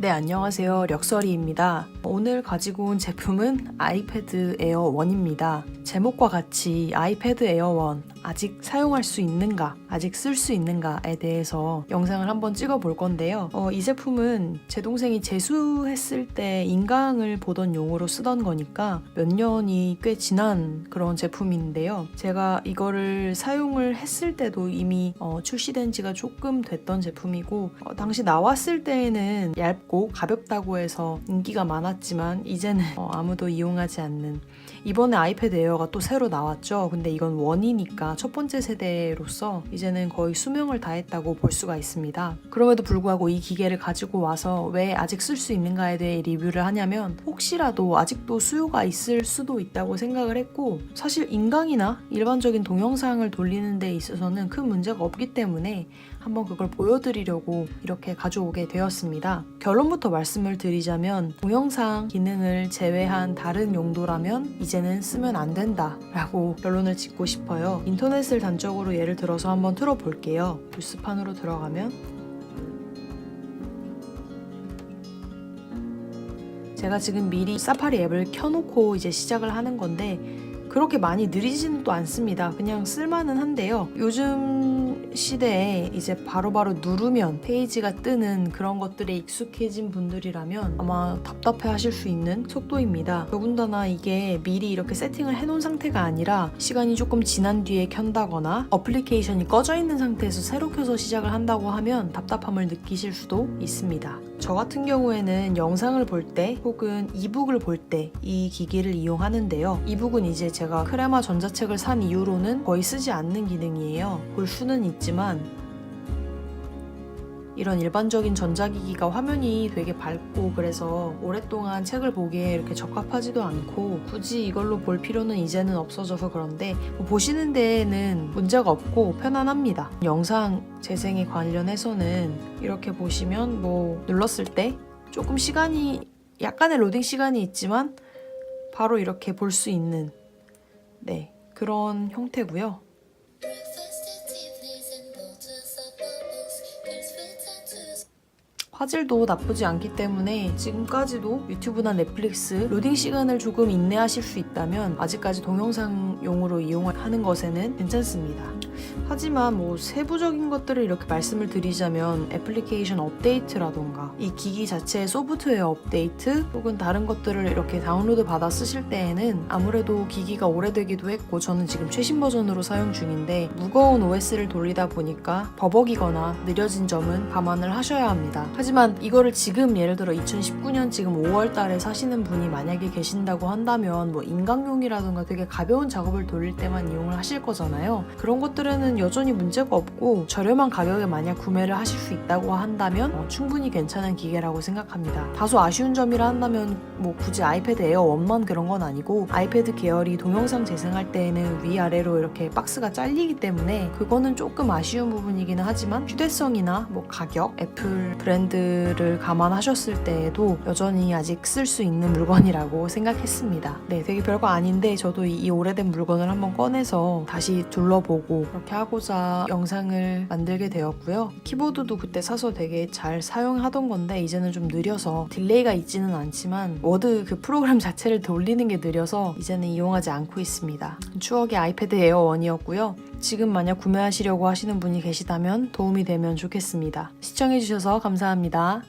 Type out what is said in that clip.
네, 안녕하세요. 력설이입니다. 오늘 가지고 온 제품은 아이패드 에어 1입니다. 제목과 같이 아이패드 에어 1 아직 사용할 수 있는가, 아직 쓸 수 있는가에 대해서 영상을 한번 찍어 볼 건데요. 어, 이 제품은 제 동생이 재수했을 때 인강을 보던 용어로 쓰던 거니까 몇 년이 꽤 지난 그런 제품인데요. 제가 이거를 사용을 했을 때도 이미 어, 출시된 지가 조금 됐던 제품이고 어, 당시 나왔을 때에는 얇고 가볍다고 해서 인기가 많았지만 이제는 어, 아무도 이용하지 않는 이번에 아이패드 에어가 또 새로 나왔죠. 근데 이건 원이니까 첫 번째 세대로서 이제는 거의 수명을 다했다고 볼 수가 있습니다. 그럼에도 불구하고 이 기계를 가지고 와서 왜 아직 쓸 수 있는가에 대해 리뷰를 하냐면 혹시라도 아직도 수요가 있을 수도 있다고 생각을 했고 사실 인강이나 일반적인 동영상을 돌리는 데 있어서는 큰 문제가 없기 때문에 한번 그걸 보여드리려고 이렇게 가져오게 되었습니다. 결론부터 말씀을 드리자면 동영상 기능을 제외한 다른 용도라면 이제는 쓰면 안 된다 라고 결론을 짓고 싶어요. 인터넷을 단적으로 예를 들어서 한번 틀어볼게요. 뉴스판으로 들어가면 제가 지금 미리 사파리 앱을 켜놓고 이제 시작을 하는 건데 그렇게 많이 느리지는 또 않습니다. 그냥 쓸만은 한데요. 요즘 시대에 이제 바로 바로 누르면 페이지가 뜨는 그런 것들에 익숙해진 분들이라면 아마 답답해 하실 수 있는 속도입니다. 더군다나 이게 미리 이렇게 세팅을 해놓은 상태가 아니라 시간이 조금 지난 뒤에 켠다거나 어플리케이션이 꺼져 있는 상태에서 새로 켜서 시작을 한다고 하면 답답함을 느끼실 수도 있습니다. 저 같은 경우에는 영상을 볼 때 혹은 이북을 볼 때 이 기기를 이용하는데요. 이북은 이제 제가 크레마 전자책을 산 이후로는 거의 쓰지 않는 기능이에요. 볼 수는 있 지만 이런 일반적인 전자기기가 화면이 되게 밝고 그래서 오랫동안 책을 보기에 이렇게 적합하지도 않고 굳이 이걸로 볼 필요는 이제는 없어져서 그런데 뭐 보시는 데에는 문제가 없고 편안합니다. 영상 재생에 관련해서는 이렇게 보시면 뭐 눌렀을 때 조금 시간이 약간의 로딩 시간이 있지만 바로 이렇게 볼 수 있는 네 그런 형태고요. 화질도 나쁘지 않기 때문에 지금까지도 유튜브나 넷플릭스 로딩 시간을 조금 인내하실 수 있다면 아직까지 동영상용으로 이용하는 것에는 괜찮습니다. 하지만 뭐 세부적인 것들을 이렇게 말씀을 드리자면 애플리케이션 업데이트라던가 이 기기 자체의 소프트웨어 업데이트 혹은 다른 것들을 이렇게 다운로드 받아 쓰실 때에는 아무래도 기기가 오래되기도 했고 저는 지금 최신 버전으로 사용 중인데 무거운 OS를 돌리다 보니까 버벅이거나 느려진 점은 감안을 하셔야 합니다. 하지만 이거를 지금 예를 들어 2019년 지금 5월 달에 사시는 분이 만약에 계신다고 한다면 뭐 인강용이라든가 되게 가벼운 작업을 돌릴 때만 이용을 하실 거잖아요. 그런 것들 에는 여전히 문제가 없고 저렴한 가격에 만약 구매를 하실 수 있다고 한다면 어, 충분히 괜찮은 기계라고 생각합니다. 다소 아쉬운 점이라 한다면 뭐 굳이 아이패드 에어 1만 그런 건 아니고 아이패드 계열이 동영상 재생할 때에는 위아래로 이렇게 박스가 잘리기 때문에 그거는 조금 아쉬운 부분이기는 하지만 휴대성이나 뭐 가격, 애플 브랜드를 감안하셨을 때에도 여전히 아직 쓸 수 있는 물건이라고 생각했습니다. 네, 되게 별거 아닌데 저도 이, 이 오래된 물건을 한번 꺼내서 다시 둘러보고 그렇게 하고자 영상을 만들게 되었고요. 키보드도 그때 사서 되게 잘 사용하던 건데 이제는 좀 느려서 딜레이가 있지는 않지만 워드 그 프로그램 자체를 돌리는 게 느려서 이제는 이용하지 않고 있습니다. 추억의 아이패드 에어 1이었고요. 지금 만약 구매하시려고 하시는 분이 계시다면 도움이 되면 좋겠습니다. 시청해주셔서 감사합니다.